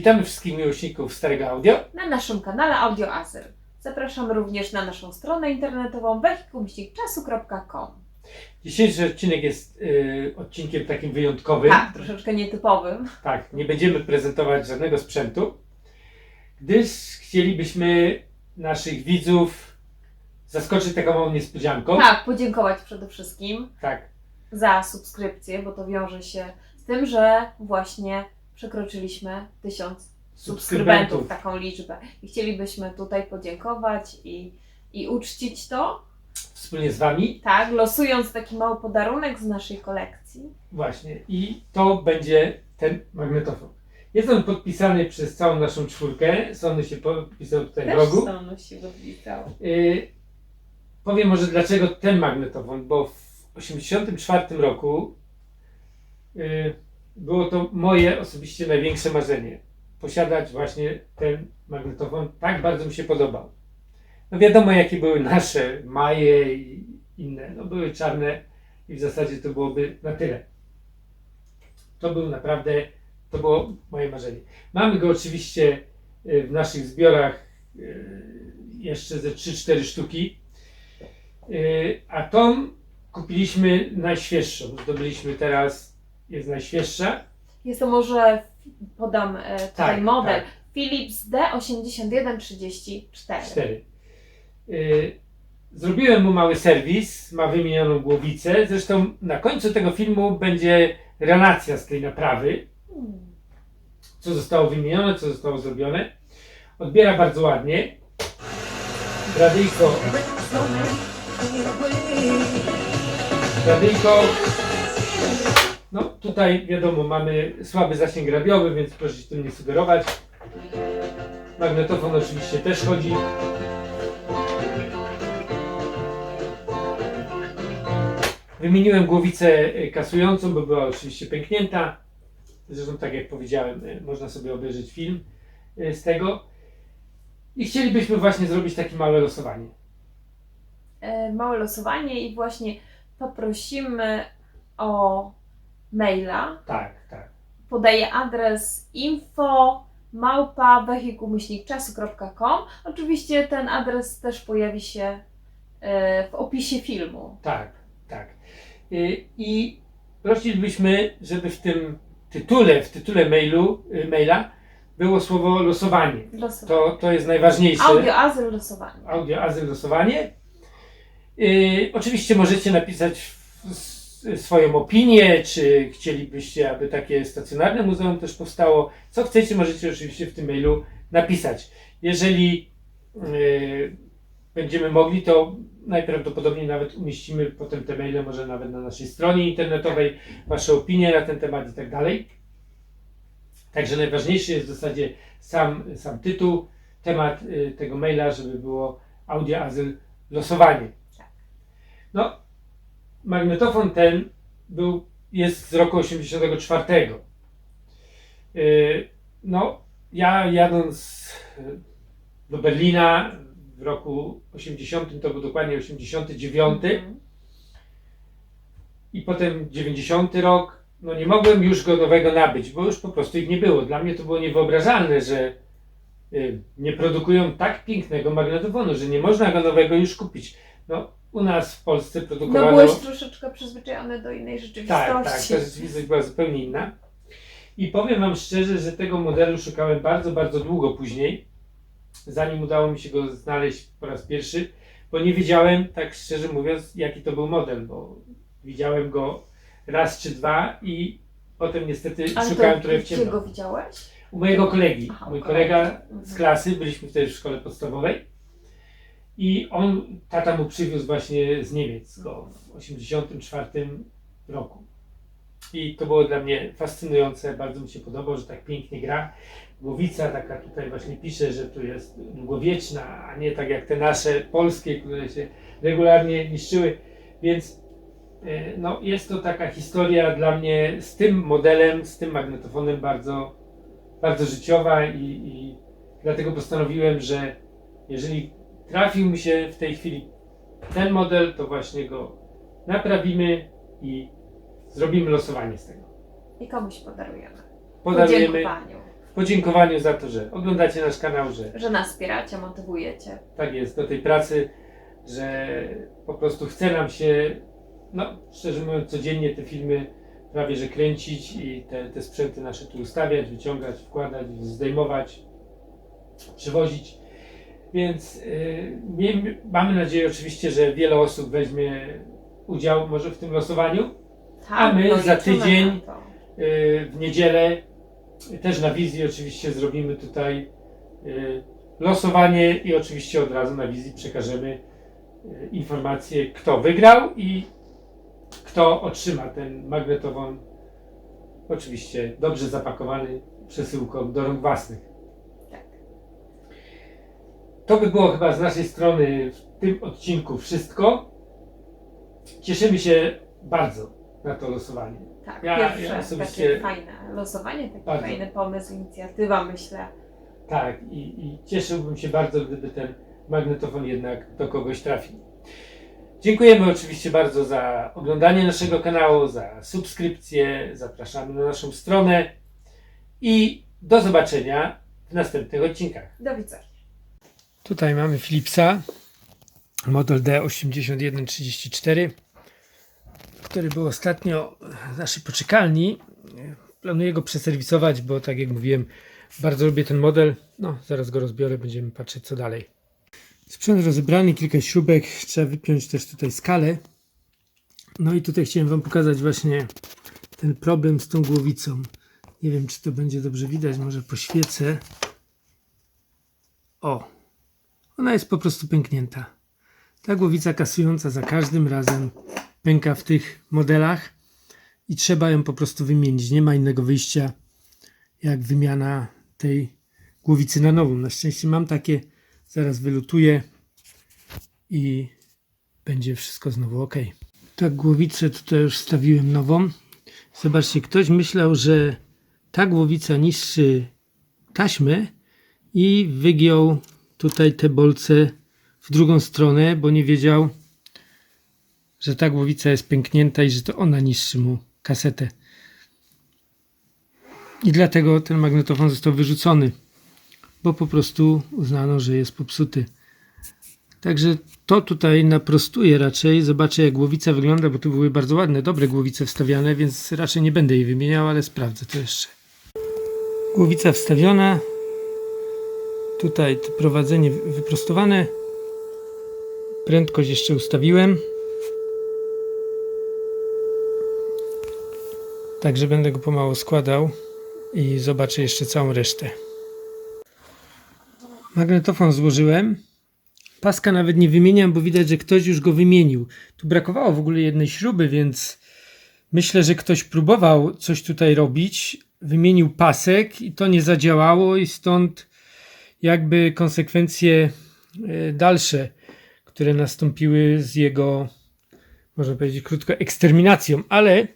Witamy wszystkich miłośników Starego Audio. na naszym kanale Audio Azyl. Zapraszamy również na naszą stronę internetową wehikułmścikczasu.com. Dzisiejszy odcinek jest y, odcinkiem takim wyjątkowym. Tak, troszeczkę nietypowym. Tak, nie będziemy prezentować żadnego sprzętu, gdyż chcielibyśmy naszych widzów zaskoczyć taką małą niespodzianką. Tak, podziękować przede wszystkim tak. za subskrypcję, bo to wiąże się z tym, że właśnie przekroczyliśmy tysiąc subskrybentów, taką liczbę. I chcielibyśmy tutaj podziękować i, i uczcić to, Wspólnie z Wami. tak, losując taki mały podarunek z naszej kolekcji. Właśnie. I to będzie ten magnetofon. Jest on podpisany przez całą naszą czwórkę. Sony się podpisał tutaj w Też rogu. Sonu się podpisał. Y, powiem może dlaczego ten magnetofon, bo w 1984 roku y, było to moje osobiście największe marzenie. Posiadać właśnie ten magnetofon. Tak bardzo mi się podobał. No wiadomo jakie były nasze Maje i inne. No były czarne i w zasadzie to byłoby na tyle. To był naprawdę, to było moje marzenie. Mamy go oczywiście y, w naszych zbiorach y, jeszcze ze 3-4 sztuki. Yy, A tą kupiliśmy najświeższą. Zdobyliśmy teraz, jest najświeższa. Jest to może, podam e, tutaj Tak, model, tak. Philips D8134. 4. Yy, Zrobiłem mu mały serwis, ma wymienioną głowicę. Zresztą na końcu tego filmu będzie relacja z tej naprawy. Hmm. Co zostało wymienione, co zostało zrobione. Odbiera bardzo ładnie. Radyjko. Radyjko. No tutaj wiadomo, mamy słaby zasięg radiowy, więc proszę się tym nie sugerować. Magnetofon oczywiście też chodzi. Wymieniłem głowicę kasującą, bo była oczywiście pęknięta. Zresztą tak jak powiedziałem, y, można sobie obejrzeć film y, z tego. I chcielibyśmy właśnie zrobić takie małe losowanie. E, Małe losowanie i właśnie poprosimy o maila. Tak, tak. Podaję adres info małpa wehikułmyślnikczasu.com. Oczywiście ten adres też pojawi się e, w opisie filmu. Tak, tak. Y, I prosilibyśmy, żeby w tym tytule, w tytule mailu, y, maila było słowo losowanie. Losowanie. To, to jest najważniejsze. Audio azyl losowanie. Audio azyl losowanie. Oczywiście możecie napisać w- swoją opinię, czy chcielibyście, aby takie stacjonarne muzeum też powstało. Co chcecie, możecie oczywiście w tym mailu napisać. Jeżeli y, będziemy mogli, to najprawdopodobniej nawet umieścimy potem te maile, może nawet na naszej stronie internetowej, Wasze opinie na ten temat i tak dalej. Także najważniejszy jest w zasadzie sam, sam tytuł, temat y, tego maila, żeby było audio azyl losowanie. No, magnetofon ten był, jest z roku 84. Y, No, ja jadąc y, do Berlina w roku 80, to był dokładnie 89 Mhm. i potem 90 rok, no nie mogłem już go nowego nabyć, bo już po prostu ich nie było. Dla mnie to było niewyobrażalne, że y, nie produkują tak pięknego magnetofonu, że nie można go nowego już kupić. No, u nas w Polsce No produkowano... byłeś troszeczkę przyzwyczajony do innej tak, rzeczywistości. tak, ta rzeczywistość była zupełnie inna. I powiem Wam szczerze, że tego modelu szukałem bardzo, bardzo długo później, zanim udało mi się go znaleźć po raz pierwszy, bo nie wiedziałem, tak szczerze mówiąc, jaki to był model, bo widziałem go raz czy dwa i potem niestety Ale szukałem to trochę w gdzie ciemno. go widziałeś? U mojego kolegi. Aha, Mój kolega Mhm. z klasy, byliśmy wtedy w szkole podstawowej i on, tata mu przywiózł właśnie z Niemiec go w 84 roku. I to było dla mnie fascynujące, bardzo mi się podobało, że tak pięknie gra. Głowica taka tutaj właśnie pisze, że tu jest długowieczna, a nie tak jak te nasze polskie, które się regularnie niszczyły. Więc e, no, jest to taka historia dla mnie z tym modelem, z tym magnetofonem bardzo, bardzo życiowa i, i dlatego postanowiłem, że jeżeli trafił mi się w tej chwili ten model, to właśnie go naprawimy i zrobimy losowanie z tego. I komuś podarujemy. Podarujemy Podziękowaniu. w podziękowaniu za to, że oglądacie nasz kanał, że Że nas wspieracie, motywujecie. tak jest do tej pracy, że po prostu chce nam się, no szczerze mówiąc, codziennie te filmy prawie że kręcić i te, te sprzęty nasze tu ustawiać, wyciągać, wkładać, zdejmować, przywozić. Więc yy, miejmy- mamy nadzieję oczywiście, że wiele osób weźmie udział może w tym losowaniu. A my za liczymy tydzień-. Yy, w niedzielę też na wizji oczywiście zrobimy tutaj yy, losowanie i oczywiście od razu na wizji przekażemy yy, informację, kto wygrał i kto otrzyma ten magnetofon. Oczywiście dobrze zapakowany przesyłką do rąk własnych. To by było chyba z naszej strony w tym odcinku wszystko. Cieszymy się bardzo na to losowanie. Tak, Ja- pierwsze ja osobiście- takie fajne losowanie, taki Bardzo. fajny pomysł, inicjatywa, myślę. Tak, i, i cieszyłbym się bardzo, gdyby ten magnetofon jednak do kogoś trafił. Dziękujemy oczywiście bardzo za oglądanie naszego kanału, za subskrypcję. Zapraszamy na naszą stronę i do zobaczenia w następnych odcinkach. Do widzenia. Tutaj mamy Philipsa, model D8134, który był ostatnio w naszej poczekalni. Planuję go przeserwisować, bo tak jak mówiłem, bardzo lubię ten model. No, zaraz go rozbiorę, będziemy patrzeć co dalej. Sprzęt rozebrany, kilka śrubek, trzeba wypiąć też tutaj skalę. No i tutaj chciałem Wam pokazać właśnie ten problem z tą głowicą. Nie wiem, czy to będzie dobrze widać, może poświecę. O, ona jest po prostu pęknięta. Ta głowica kasująca za każdym razem pęka w tych modelach i trzeba ją po prostu wymienić. Nie ma innego wyjścia jak wymiana tej głowicy na nową. Na szczęście mam takie, zaraz wylutuję i będzie wszystko znowu ok. Tak głowicę tutaj już wstawiłem nową. Zobaczcie, ktoś myślał, że ta głowica niszczy taśmę i wygiął tutaj te bolce w drugą stronę, bo nie wiedział, że ta głowica jest pęknięta i że to ona niszczy mu kasetę. I dlatego ten magnetofon został wyrzucony, bo po prostu uznano, że jest popsuty. Także to tutaj naprostuję raczej. Zobaczę jak głowica wygląda, bo tu były bardzo ładne, dobre głowice wstawiane, więc raczej nie będę jej wymieniał, ale sprawdzę to jeszcze. Głowica wstawiona, Tutaj prowadzenie wyprostowane. Prędkość jeszcze ustawiłem. Także będę go pomału składał i zobaczę jeszcze całą resztę. Magnetofon złożyłem. Paska nawet nie wymieniam, bo widać, że ktoś już go wymienił. Tu brakowało w ogóle jednej śruby, więc myślę, że ktoś próbował coś tutaj robić. Wymienił pasek i to nie zadziałało i stąd jakby konsekwencje e, dalsze, które nastąpiły z jego, można powiedzieć krótko, eksterminacją, ale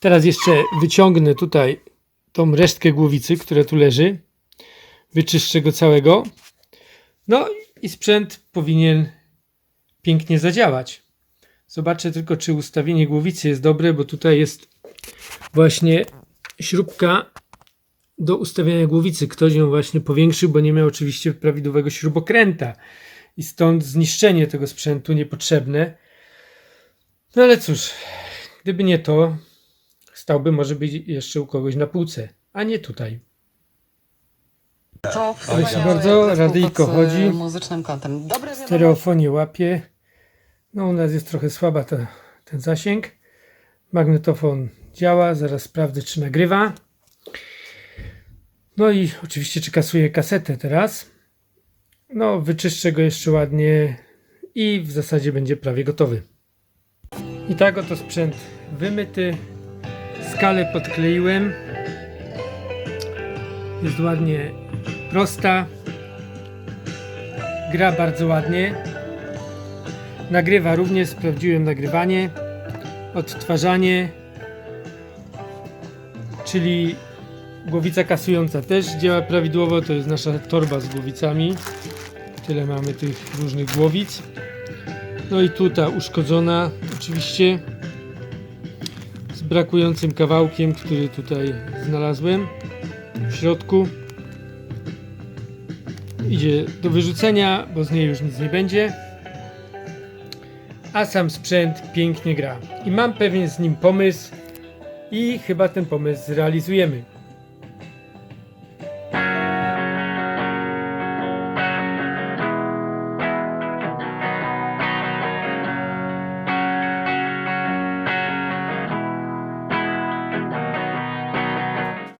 teraz jeszcze wyciągnę tutaj tą resztkę głowicy, która tu leży, wyczyszczę go całego, no i sprzęt powinien pięknie zadziałać. Zobaczę tylko, czy ustawienie głowicy jest dobre, bo tutaj jest właśnie śrubka do ustawiania głowicy. Ktoś ją właśnie powiększył, bo nie miał oczywiście prawidłowego śrubokręta i stąd zniszczenie tego sprzętu niepotrzebne. No ale cóż, gdyby nie to, stałby może być jeszcze u kogoś na półce, a nie tutaj. To Proszę bardzo, radyjko e, chodzi. muzycznym kątem. Dobre łapie. No u nas jest trochę słaba ta, ten zasięg. Magnetofon działa, zaraz sprawdzę czy nagrywa. No i oczywiście czy kasuje kasetę teraz. No wyczyszczę go jeszcze ładnie i w zasadzie będzie prawie gotowy. I tak oto sprzęt wymyty. Skalę podkleiłem. Jest ładnie prosta. Gra bardzo ładnie. Nagrywa również, sprawdziłem nagrywanie, odtwarzanie, czyli głowica kasująca też działa prawidłowo. To jest nasza torba z głowicami. Tyle mamy tych różnych głowic. No i tu ta uszkodzona, oczywiście z brakującym kawałkiem, który tutaj znalazłem. w środku. Idzie do wyrzucenia, bo z niej już nic nie będzie. A sam sprzęt pięknie gra. I mam pewien z nim pomysł i chyba ten pomysł zrealizujemy.